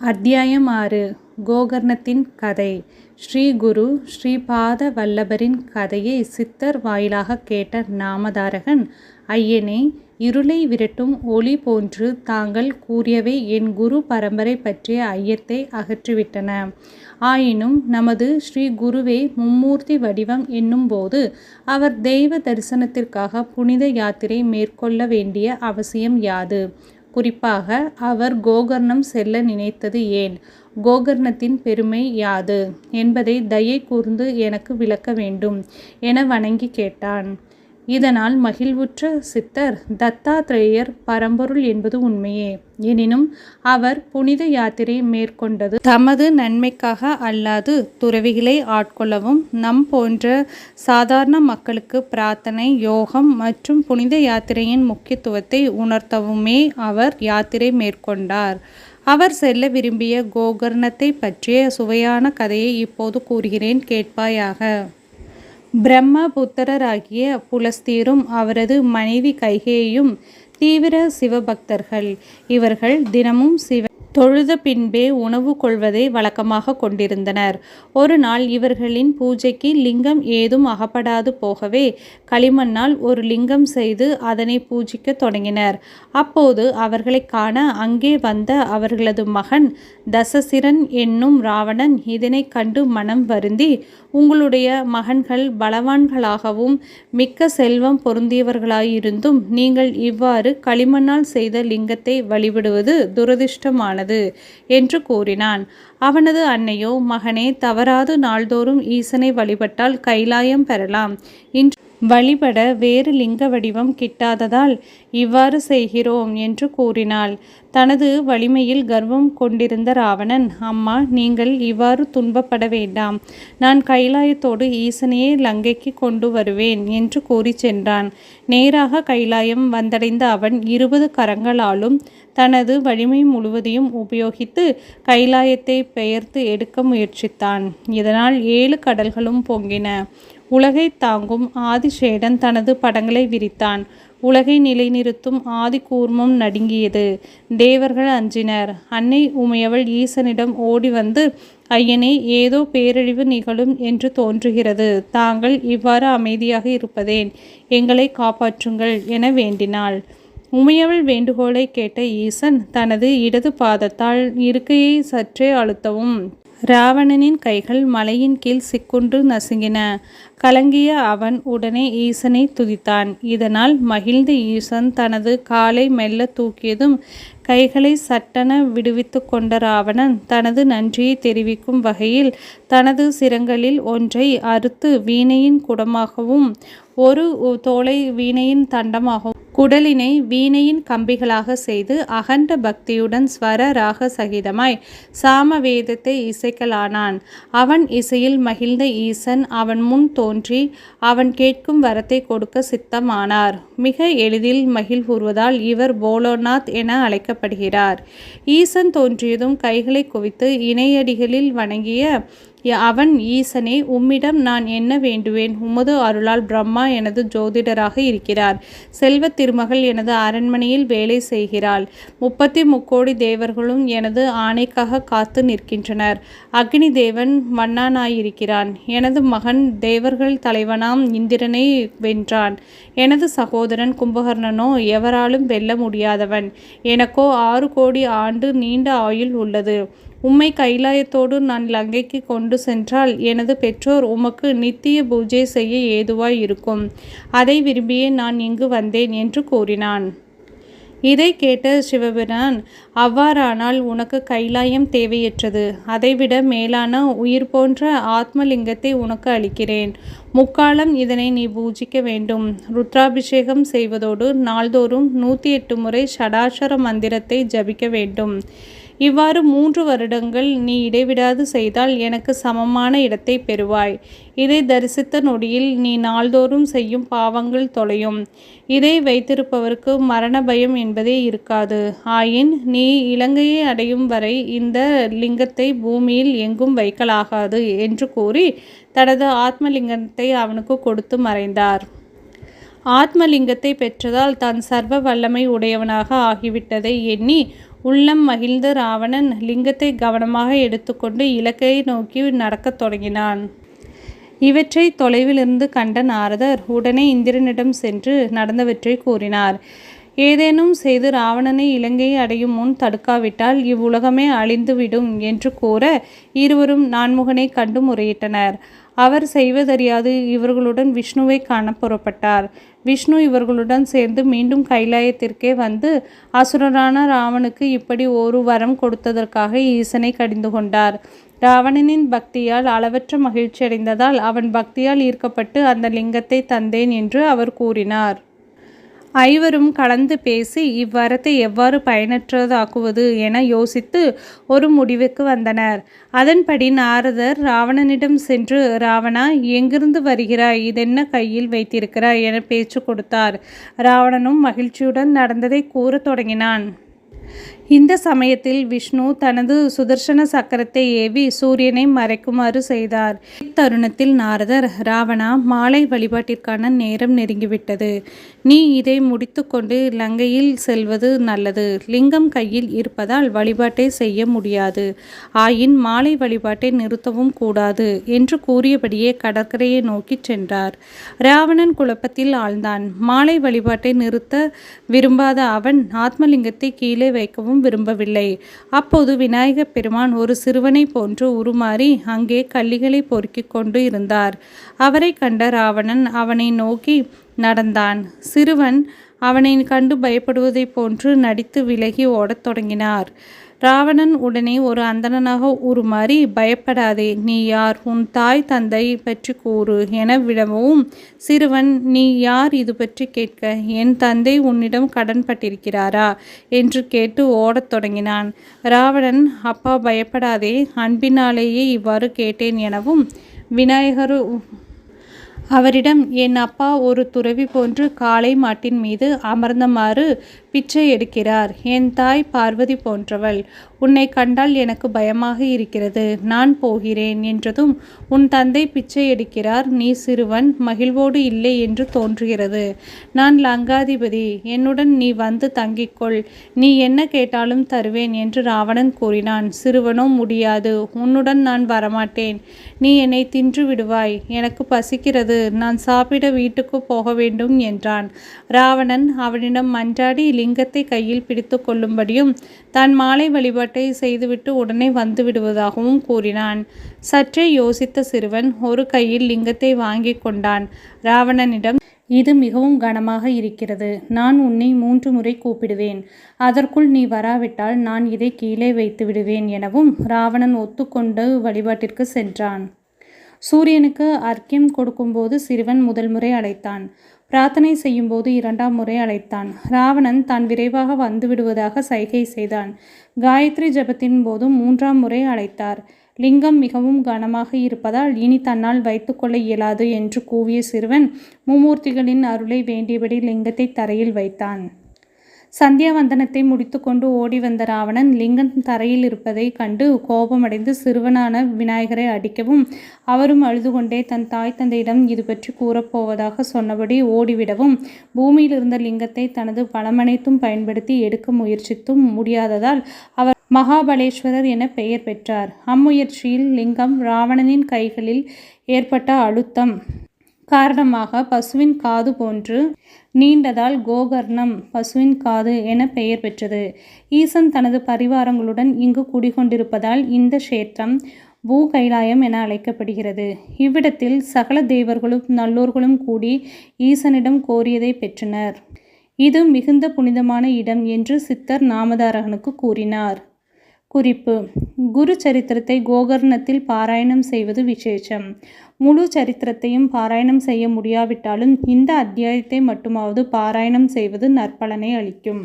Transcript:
அத்தியாயம் ஆறு கோகர்ணத்தின் கதை ஸ்ரீ குரு ஸ்ரீபாத வல்லபரின் கதையை சித்தர் வாயிலாகக் கேட்ட நாமதாரகன் ஐயனே இருளை விரட்டும் ஒளி போன்று தாங்கள் கூறியவை என் குரு பரம்பரை பற்றிய ஐயத்தை அகற்றிவிட்டன. ஆயினும் நமது ஸ்ரீ குருவே மும்மூர்த்தி வடிவம் என்னும்போது அவர் தெய்வ தரிசனத்திற்காக புனித யாத்திரை மேற்கொள்ள வேண்டிய அவசியம் யாது? குறிப்பாக அவர் கோகர்ணம் செல்ல நினைத்தது ஏன்? கோகர்ணத்தின் பெருமை யாது? என்பதை தயை கூர்ந்து எனக்கு விளக்க வேண்டும் என வணங்கிக் கேட்டான். இதனால் மகிழ்வுற்ற சித்தர் தத்தாத்ரேயர் பரம்பொருள் என்பது உண்மையே. எனினும் அவர் புனித யாத்திரை மேற்கொண்டது தமது நன்மைக்காக அல்லாது துறவிகளை ஆட்கொள்ளவும் நம் போன்ற சாதாரண மக்களுக்கு பிரார்த்தனை யோகம் மற்றும் புனித யாத்திரையின் முக்கியத்துவத்தை உணர்த்தவுமே அவர் யாத்திரை மேற்கொண்டார். அவர் செல்ல விரும்பிய கோகர்ணத்தைப் பற்றிய சுவையான கதையை இப்போது கூறுகிறேன் கேட்பாயாக. பிரம்ம புத்திரராகிய அவரது மனைவி கைகேயும் தீவிர சிவபக்தர்கள். இவர்கள் தினமும் சிவ தொழுத பின்பே உணவு கொள்வதை வழக்கமாகக் கொண்டிருந்தனர். ஒரு நாள் இவர்களின் பூஜைக்கு லிங்கம் ஏதும் அகப்படாது போகவே களிமண்ணால் ஒரு லிங்கம் செய்து அதனை பூஜிக்கத் தொடங்கினர். அப்போது அவர்களைக் காண அங்கே வந்த அவர்களது மகன் தசசிரன் என்னும் இராவணன் இதனைக் கண்டு மனம் வருந்தி உங்களுடைய மகன்கள் பலவான்களாகவும் மிக்க செல்வம் பொருந்தியவர்களாயிருந்தும் நீங்கள் இவ்வாறு களிமண்ணால் செய்த லிங்கத்தை வழிபடுவது துரதிர்ஷ்டமானது என்று கூறினான். அவனது அன்னையோ மகனே தவறாது நாள்தோறும் ஈசனை வழிபட்டால் கைலாயம் பெறலாம். இன்று வழிபட வேறு லிங்க வடிவம் கிட்டாததால் இவ்வாறு செய்கிறோம் என்று கூறினாள். தனது வலிமையில் கர்வம் கொண்டிருந்த ராவணன் அம்மா நீங்கள் இவ்வாறு துன்பப்பட வேண்டாம். நான் கைலாயத்தோடு ஈசனையே லங்கைக்குக் கொண்டு வருவேன் என்று கூறிச் சென்றான். நேராக கைலாயம் வந்தடைந்த அவன் இருபது கரங்களாலும் தனது வலிமை முழுவதையும் உபயோகித்து கைலாயத்தைப் பெயர்த்து எடுக்க முயற்சித்தான். இதனால் ஏழு கடல்களும் பொங்கின. உலகைத் தாங்கும் ஆதிசேடன் தனது படங்களை விரித்தான். உலகை நிலைநிறுத்தும் ஆதிகூர்மம் நடுங்கியது. தேவர்கள் அஞ்சினர். அன்னை உமையவள் ஈசனிடம் ஓடி வந்து ஐயனே ஏதோ பேரழிவு நிகழும் என்று தோன்றுகிறது. தாங்கள் இவ்வாறு அமைதியாக இருப்பதேன்? எங்களை காப்பாற்றுங்கள் என வேண்டினாள். உமையவள் வேண்டுகோளைக் கேட்ட ஈசன் தனது இடது பாதத்தால் இருக்கையை சற்றே அழுத்தவும் இராவணனின் கைகள் மலையின் கீழ் சிக்குண்டு நசுங்கின. கலங்கிய அவன் உடனே ஈசனைத் துதித்தான். இதனால் மகிழ்ந்த ஈசன் தனது காலை மெல்ல தூக்கியதும் கைகளை சட்டென விடுவித்து கொண்ட ராவணன் தனது நன்றியை தெரிவிக்கும் வகையில் தனது சிரங்களில் ஒன்றை அறுத்து வீணையின் குடமாகவும் ஒரு தோலை வீணையின் தண்டமாகவும் குடலினை வீணையின் கம்பிகளாக செய்து அகண்ட பக்தியுடன் ஸ்வர ராக சகிதமாய் சாம வேதத்தை இசைக்கலானான். அவன் இசையில் மகிழ்ந்த ஈசன் அவன் முன் தோன்றி அவன் கேட்கும் வரத்தை கொடுக்க சித்தமானார். மிக எளிதில் மகிழ்வுறுவதால் இவர் போலோநாத் என அழைக்கப்படுகிறார். ஈசன் தோன்றியதும் கைகளைக் குவித்து இணையடிகளில் வணங்கிய அவன் ஈசனே உம்மிடம் நான் என்ன வேண்டுவேன்? உமது அருளால் பிரம்மா எனது ஜோதிடராக இருக்கிறார். செல்வத் திருமகள் எனது அரண்மனையில் வேலை செய்கிறாள். முப்பத்தி முக்கோடி தேவர்களும் எனது ஆணைக்காக காத்து நிற்கின்றனர். அக்னி தேவன் மன்னானாயிருக்கிறான் எனது மகன் தேவர்கள் தலைவனாம் இந்திரனை வென்றான். எனது சகோதரன் கும்பகர்ணனோ எவராலும் வெல்ல முடியாதவன். எனக்கோ ஆறு கோடி ஆண்டு நீண்ட ஆயுள் உள்ளது. உம்மை கைலாயத்தோடு நான் லங்கைக்குக் கொண்டு சென்றால் எனது பெற்றோர் உமக்கு நித்திய பூஜை செய்ய ஏதுவாய் இருக்கும். அதை விரும்பியே நான் இங்கு வந்தேன் என்று கூறினான். இதை கேட்ட சிவபிரான் அவ்வாறானால் உனக்கு கைலாயம் தேவையற்றது. அதைவிட மேலான உயிர் போன்ற ஆத்மலிங்கத்தை உனக்கு அளிக்கிறேன். முக்காலம் இதனை நீ பூஜிக்க வேண்டும். ருத்ராபிஷேகம் செய்வதோடு நாள்தோறும் நூற்றி எட்டு முறை ஷடாட்சர மந்திரத்தை ஜபிக்க வேண்டும். இவ்வாறு மூன்று வருடங்கள் நீ இடைவிடாது செய்தால் எனக்கு சமமான இடத்தைப் பெறுவாய். இதை தரிசித்த நொடியில் நீ நாள்தோறும் செய்யும் பாவங்கள் தொலையும். இதை வைத்திருப்பவருக்கு மரண பயம் என்பதே இருக்காது. ஆயின் நீ இலங்கையை அடையும் வரை இந்த லிங்கத்தை பூமியில் எங்கும் வைக்கலாகாது என்று கூறி தனது ஆத்மலிங்கத்தை அவனுக்கு கொடுத்து மறைந்தார். ஆத்மலிங்கத்தை பெற்றதால் தான் சர்வ வல்லமை உடையவனாக ஆகிவிட்டதை எண்ணி உள்ளம் மகிழ்ந்த ராவணன் லிங்கத்தை கவனமாக எடுத்துக்கொண்டு இலக்கையை நோக்கி நடக்கத் தொடங்கினான். இவற்றை தொலைவிலிருந்து கண்ட நாரதர் உடனே இந்திரனிடம் சென்று நடந்தவற்றை கூறினார். ஏதேனும் செய்து ராவணனை இலங்கையை அடையும் முன் தடுக்காவிட்டால் இவ்வுலகமே அழிந்து விடும் என்று கூற இருவரும் நான்முகனை கண்டு முறையிட்டனர். அவர் செய்வதறியாது இவர்களுடன் விஷ்ணுவைக் காணப் புறப்பட்டார். விஷ்ணு இவர்களுடன் சேர்ந்து மீண்டும் கைலாயத்திற்கே வந்து அசுரரான ராவனுக்கு இப்படி ஒரு வரம் கொடுத்ததற்காக ஈசனை கடிந்து கொண்டார். ராவணனின் பக்தியால் அளவற்ற மகிழ்ச்சியடைந்ததால் அவன் பக்தியால் ஈர்க்கப்பட்டு அந்த லிங்கத்தை தந்தேன் என்று அவர் கூறினார். ஐவரும் கலந்து பேசி இவ்வரத்தை எவ்வாறு பயனற்றதாக்குவது என யோசித்து ஒரு முடிவுக்கு வந்தனர். அதன்படி நாரதர் ராவணனிடம் சென்று ராவணா எங்கிருந்து வருகிறாய் இதென்ன கையில் வைத்திருக்கிறாய் என பேச்சு கொடுத்தார். ராவணனும் மகிழ்ச்சியுடன் நடந்ததைக் கூறத் தொடங்கினான். இந்த சமயத்தில் விஷ்ணு தனது சுதர்சன சக்கரத்தை ஏவி சூரியனை மறைக்குமாறு செய்தார். இத்தருணத்தில் நாரதர் ராவணா மாலை வழிபாட்டிற்கான நேரம் நெருங்கிவிட்டது. நீ இதை முடித்துக்கொண்டு லங்கையில் செல்வது நல்லது. லிங்கம் கையில் இருப்பதால் வழிபாட்டை செய்ய முடியாது. ஆயின் மாலை வழிபாட்டை நிறுத்தவும் கூடாது என்று கூறியபடியே கடற்கரையை நோக்கிச் சென்றார். ராவணன் குழப்பத்தில் ஆழ்ந்தான். மாலை வழிபாட்டை நிறுத்த விரும்பாத அவன் ஆத்மலிங்கத்தை கீழே வைக்கவும் விரும்பவில்லை. அப்போது விநாயகப் பெருமான் ஒரு சிறுவனை போன்று உருமாறி அங்கே கள்ளிகளை பொறுக்கிக் கொண்டு இருந்தார். அவரை கண்ட ராவணன் அவனை நோக்கி நடந்தான். சிறுவன் அவனை கண்டு பயப்படுவதைப் போன்று நடித்து விலகி ஓடத் தொடங்கினார். ராவணன் உடனே ஒரு அந்தணனாக உருமாறி பயப்படாதே நீ யார்? உன் தாய் தந்தை பற்றி கூறு என விடவும் சிறுவன் நீ யார் இது பற்றி கேட்க? என் தந்தை உன்னிடம் கடன்பட்டிருக்கிறாரா என்று கேட்டு ஓடத் தொடங்கினான். ராவணன் அப்பா பயப்படாதே அன்பினாலேயே இவ்வாறு கேட்டேன் எனவும் விநாயகர் அவரிடம் என் அப்பா ஒரு துறவி போன்று காளை மாட்டின் மீது அமர்ந்தமாறு பிச்சை எடுக்கிறார். என் தாய் பார்வதி போன்றவள். உன்னை கண்டால் எனக்கு பயமாக இருக்கிறது. நான் போகிறேன் என்றதும் உன் தந்தை பிச்சை எடுக்கிறார் நீ சிறுவன் மகிழ்வோடு இல்லை என்று தோன்றுகிறது. நான் லங்காதிபதி. என்னுடன் நீ வந்து தங்கிக்கொள் நீ என்ன கேட்டாலும் தருவேன் என்று ராவணன் கூறினான். சிறுவனோ முடியாது. உன்னுடன் நான் வரமாட்டேன். நீ என்னை தின்று விடுவாய். எனக்கு பசிக்கிறது. நான் சாப்பிட வீட்டுக்குப் போக வேண்டும் என்றான். ராவணன் அவனிடம் மன்றாடி லிங்கத்தை கையில் பிடித்துக் கொள்ளும்படியும் தான் மாலை வழிபாட்டை செய்துவிட்டு உடனே வந்து விடுவதாகவும் கூறினான். சற்றே யோசித்த சிறுவன் ஒரு கையில் லிங்கத்தை வாங்கிக் கொண்டான். ராவணனிடம் இது மிகவும் கனமாக இருக்கிறது. நான் உன்னை மூன்று முறை கூப்பிடுவேன். அதற்குள் நீ வராவிட்டால் நான் இதை கீழே வைத்து விடுவேன் எனவும் ராவணன் ஒத்துக்கொண்டு வழிபாட்டிற்கு சென்றான். சூரியனுக்கு அர்க்கியம் கொடுக்கும்போது சிறுவன் முதல் முறை அழைத்தான். பிரார்த்தனை செய்யும்போது இரண்டாம் முறை அழைத்தான். ராவணன் தான் விரைவாக வந்துவிடுவதாக சைகை செய்தான். காயத்ரி ஜபத்தின் போதும் மூன்றாம் முறை அழைத்தார். லிங்கம் மிகவும் கனமாக இருப்பதால் இனி தன்னால் வைத்துக்கொள்ள இயலாது என்று கூவிய சிறுவன் மும்மூர்த்திகளின் அருளை வேண்டியபடி லிங்கத்தைத் தரையில் வைத்தான். சந்தியாவந்தனத்தை முடித்துக்கொண்டு ஓடி வந்த ராவணன் லிங்கம் தரையில் இருப்பதைக் கண்டு கோபமடைந்து சிறுவனான விநாயகரை அடிக்கவும் அவரும் அழுது கொண்டே தன் தாய் தந்தையிடம் இது பற்றி கூறப்போவதாக சொன்னபடி ஓடிவிடவும் பூமியிலிருந்த லிங்கத்தை தனது பலமனைத்தும் பயன்படுத்தி எடுக்க முயற்சித்தும் முடியாததால் அவர் மகாபலேஸ்வரர் என பெயர் பெற்றார். அம்முயற்சியில் லிங்கம் ராவணனின் கைகளில் ஏற்பட்ட அழுத்தம் காரணமாக பசுவின் காது போன்று நீண்டதால் கோகர்ணம் பசுவின் காது என பெயர் பெற்றது. ஈசன் தனது பரிவாரங்களுடன் இங்கு குடிகொண்டிருப்பதால் இந்த க்ஷேத்திரம் பூகைலாயம் என அழைக்கப்படுகிறது. இவ்விடத்தில் சகல தேவர்களும் நல்லோர்களும் கூடி ஈசனிடம் கோரியதைப் பெற்றனர். இது மிகுந்த புனிதமான இடம் என்று சித்தர் நாமதாரகனுக்கு கூறினார். குறிப்பு குரு சரித்திரத்தை கோகர்ணத்தில் பாராயணம் செய்வது விசேஷம். முழு சரித்திரத்தையும் பாராயணம் செய்ய முடியாவிட்டாலும் இந்த அத்தியாயத்தை மட்டுமாவது பாராயணம் செய்வது நற்பலனை அளிக்கும்.